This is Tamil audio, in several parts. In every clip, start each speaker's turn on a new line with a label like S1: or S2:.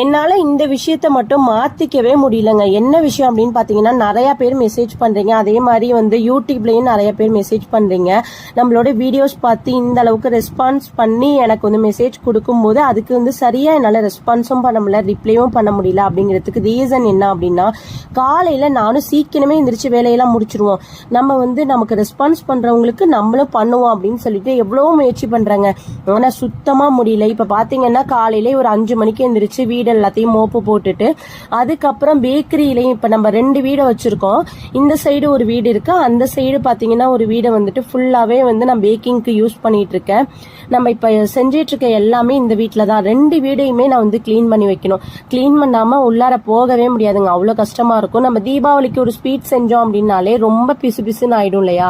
S1: என்னால இந்த விஷயத்த மட்டும் மாத்திக்கவே முடியலங்க. என்ன விஷயம் அப்படின்னு பாத்தீங்கன்னா நிறைய பேர் மெசேஜ் பண்றீங்க. அதே மாதிரி வந்து யூடியூப்லயும் நிறைய பேர் மெசேஜ் பண்றீங்க. நம்மளோட வீடியோஸ் பார்த்து இந்த அளவுக்கு ரெஸ்பான்ஸ் பண்ணி எனக்கு வந்து மெசேஜ் கொடுக்கும்போது அதுக்கு வந்து சரியா என்னால ரெஸ்பான்ஸும் பண்ண முடியல ரிப்ளையும் பண்ண முடியல அப்படிங்கிறதுக்கு ரீசன் என்ன அப்படின்னா காலையில நானும் சீக்கிரமே எந்திரிச்சு வேலையெல்லாம் முடிச்சிருவோம். நம்ம வந்து நமக்கு ரெஸ்பான்ஸ் பண்றவங்களுக்கு நம்மளும் பண்ணுவோம் அப்படின்னு சொல்லிட்டு எவ்வளோ முயற்சி பண்றாங்க. ஆனா சுத்தமா முடியல. இப்ப பாத்தீங்கன்னா காலையில ஒரு அஞ்சு மணிக்கு எந்திரிச்சு வீடு வீடு எல்லாத்தையும் மோப்பு போட்டுட்டு அதுக்கப்புறம் பேக்கரியிலையும் இப்போ நம்ம ரெண்டு வீடை வச்சுருக்கோம். இந்த சைடு ஒரு வீடு இருக்குது அந்த சைடு பார்த்தீங்கன்னா ஒரு வீடை வந்துட்டு ஃபுல்லாகவே வந்து நான் பேக்கிங்க்கு யூஸ் பண்ணிகிட்டு இருக்கேன். நம்ம இப்போ செஞ்சிட்ருக்க எல்லாமே இந்த வீட்டில் தான். ரெண்டு வீடையுமே நான் வந்து க்ளீன் பண்ணி வைக்கணும். க்ளீன் பண்ணாமல் உள்ளார போகவே முடியாதுங்க. அவ்வளோ கஷ்டமாக இருக்கும். நம்ம தீபாவளிக்கு ஒரு ஸ்வீட் செஞ்சோம் அப்படின்னாலே ரொம்ப பிசு பிசுன்னு ஆகிடும் இல்லையா?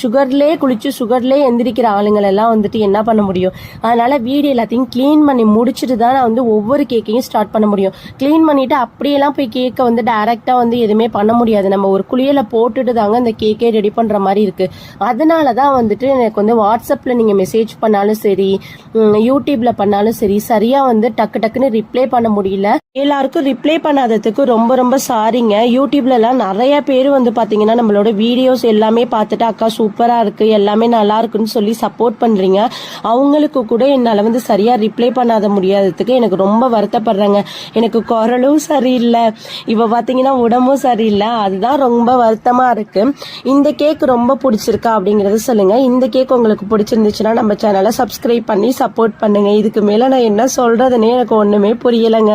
S1: சுகர்லேயே குளிச்சு சுகர்லேயே எந்திரிக்கிற ஆளுங்களெல்லாம் வந்துட்டு என்ன பண்ண முடியும்? அதனால வீடு எல்லாத்தையும் க்ளீன் பண்ணி முடிச்சுட்டு தான் நான் வந்து ஒவ்வொரு கேக் கேக்கையும் ஸ்டார்ட் பண்ண முடியும். க்ளீன் பண்ணிவிட்டு அப்படியெல்லாம் போய் கேக்கை வந்து டேரெக்டாக வந்து எதுவுமே பண்ண முடியாது. நம்ம ஒரு குளியல போட்டுட்டு தாங்க அந்த கேக்கே ரெடி பண்ணுற மாதிரி இருக்குது அதனால தான் வந்துட்டு எனக்கு வந்து வாட்ஸ்அப்பில் நீங்கள் மெசேஜ் பண்ணாலும் சரி யூடியூப்பில் பண்ணாலும் சரி சரியாக வந்து டக்கு டக்குன்னு ரிப்ளை பண்ண முடியல. எல்லாருக்கும் ரிப்ளை பண்ணாததுக்கு ரொம்ப ரொம்ப சாரிங்க யூடியூப்லலாம் நிறைய பேர் வந்து பார்த்தீங்கன்னா நம்மளோட வீடியோஸ் எல்லாமே பார்த்துட்டு அக்கா சூப்பராக இருக்குது எல்லாமே நல்லா இருக்குன்னு சொல்லி சப்போர்ட் பண்ணுறீங்க அவங்களுக்கு கூட என்னால் வந்து சரியாக ரிப்ளை பண்ணாத முடியாததுக்கு எனக்கு ரொம்ப வருத்தப்படுறேங்க. எனக்கு குரலும் சரியில்லை. இப்போ பார்த்தீங்கன்னா உடம்பும் சரியில்லை. அதுதான் ரொம்ப வருத்தமாக இருக்குது இந்த கேக் ரொம்ப பிடிச்சிருக்கா அப்படிங்கிறத சொல்லுங்கள் இந்த கேக் உங்களுக்கு பிடிச்சிருந்துச்சுன்னா நம்ம சேனலை சப்ஸ்கிரைப் பண்ணி சப்போர்ட் பண்ணுங்கள் இதுக்கு மேலே நான் என்ன சொல்கிறதுனே எனக்கு ஒன்றுமே புரியலைங்க.